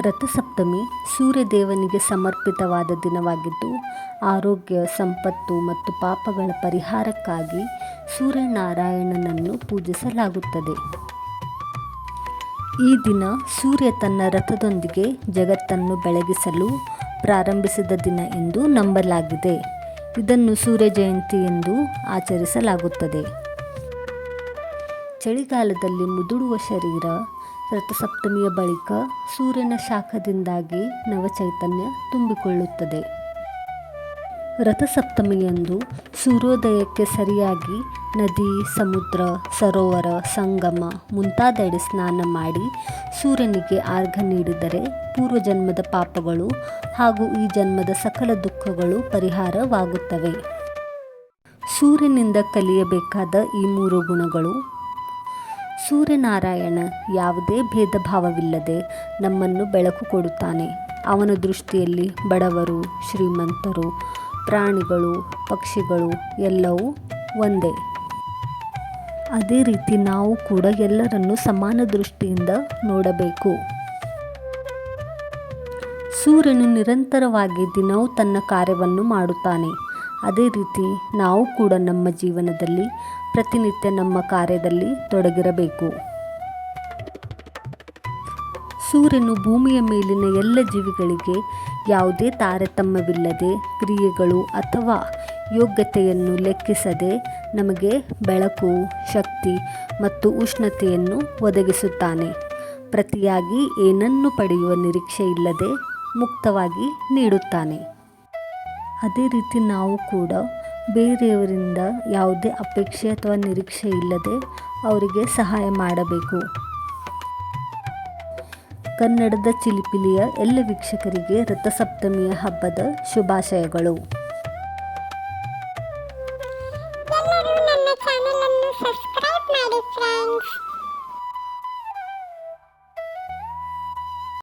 ರಥಸಪ್ತಮಿ ಸೂರ್ಯದೇವನಿಗೆ ಸಮರ್ಪಿತವಾದ ದಿನವಾಗಿದ್ದು, ಆರೋಗ್ಯ, ಸಂಪತ್ತು ಮತ್ತು ಪಾಪಗಳ ಪರಿಹಾರಕ್ಕಾಗಿ ಸೂರ್ಯನಾರಾಯಣನನ್ನು ಪೂಜಿಸಲಾಗುತ್ತದೆ. ಈ ದಿನ ಸೂರ್ಯ ತನ್ನ ರಥದೊಂದಿಗೆ ಜಗತ್ತನ್ನು ಬೆಳಗಿಸಲು ಪ್ರಾರಂಭಿಸಿದ ದಿನ ಎಂದು ನಂಬಲಾಗಿದೆ. ಇದನ್ನು ಸೂರ್ಯ ಜಯಂತಿ ಎಂದು ಆಚರಿಸಲಾಗುತ್ತದೆ. ಚಳಿಗಾಲದಲ್ಲಿ ಮುದುಡುವ ಶರೀರ, ರಥಸಪ್ತಮಿಯ ಬಳಿಕ ಸೂರ್ಯನ ಶಾಖದಿಂದಾಗಿ ನವಚೈತನ್ಯ ತುಂಬಿಕೊಳ್ಳುತ್ತದೆ. ರಥಸಪ್ತಮಿಯಂದು ಸೂರ್ಯೋದಯಕ್ಕೆ ಸರಿಯಾಗಿ ನದಿ, ಸಮುದ್ರ, ಸರೋವರ, ಸಂಗಮ ಮುಂತಾದೆಡೆ ಸ್ನಾನ ಮಾಡಿ ಸೂರ್ಯನಿಗೆ ಆರ್ಘ ನೀಡಿದರೆ ಪೂರ್ವಜನ್ಮದ ಪಾಪಗಳು ಹಾಗೂ ಈ ಜನ್ಮದ ಸಕಲ ದುಃಖಗಳು ಪರಿಹಾರವಾಗುತ್ತವೆ. ಸೂರ್ಯನಿಂದ ಕಲಿಯಬೇಕಾದ ಈ ಮೂರು ಗುಣಗಳು ಸೂರ್ಯನಾರಾಯಣ ಯಾವುದೇ ಭೇದ ಭಾವವಿಲ್ಲದೆ ನಮ್ಮನ್ನು ಬೆಳಕು ಕೊಡುತ್ತಾನೆ. ಅವನ ದೃಷ್ಟಿಯಲ್ಲಿ ಬಡವರು, ಶ್ರೀಮಂತರು, ಪ್ರಾಣಿಗಳು, ಪಕ್ಷಿಗಳು ಎಲ್ಲವೂ ಒಂದೇ. ಅದೇ ರೀತಿ ನಾವು ಕೂಡ ಎಲ್ಲರನ್ನು ಸಮಾನ ದೃಷ್ಟಿಯಿಂದ ನೋಡಬೇಕು. ಸೂರ್ಯನು ನಿರಂತರವಾಗಿ ದಿನವೂ ತನ್ನ ಕಾರ್ಯವನ್ನು ಮಾಡುತ್ತಾನೆ. ಅದೇ ರೀತಿ ನಾವು ಕೂಡ ನಮ್ಮ ಜೀವನದಲ್ಲಿ ಪ್ರತಿನಿತ್ಯ ನಮ್ಮ ಕಾರ್ಯದಲ್ಲಿ ತೊಡಗಿರಬೇಕು. ಸೂರ್ಯನು ಭೂಮಿಯ ಮೇಲಿನ ಎಲ್ಲ ಜೀವಿಗಳಿಗೆ ಯಾವುದೇ ತಾರತಮ್ಯವಿಲ್ಲದೆ ಕ್ರಿಯೆಗಳು ಅಥವಾ ಯೋಗ್ಯತೆಯನ್ನು ಲೆಕ್ಕಿಸದೆ ನಮಗೆ ಬೆಳಕು, ಶಕ್ತಿ ಮತ್ತು ಉಷ್ಣತೆಯನ್ನು ಒದಗಿಸುತ್ತಾನೆ. ಪ್ರತಿಯಾಗಿ ಏನನ್ನು ಪಡೆಯುವ ನಿರೀಕ್ಷೆ ಇಲ್ಲದೆ ಮುಕ್ತವಾಗಿ ನೀಡುತ್ತಾನೆ. ಅದೇ ರೀತಿ ನಾವು ಕೂಡ ಬೇರೆಯವರಿಂದ ಯಾವುದೇ ಅಪೇಕ್ಷೆ ಅಥವಾ ನಿರೀಕ್ಷೆ ಇಲ್ಲದೆ ಅವರಿಗೆ ಸಹಾಯ ಮಾಡಬೇಕು. ಕನ್ನಡದ ಚಿಲಿಪಿಲಿಯ ಎಲ್ಲ ವೀಕ್ಷಕರಿಗೆ ರಥಸಪ್ತಮಿಯ ಹಬ್ಬದ ಶುಭಾಶಯಗಳು. ಸಬ್ಸ್ಕ್ರೈಬ್ ಮಾಡಿ ಫ್ರೆಂಡ್ಸ್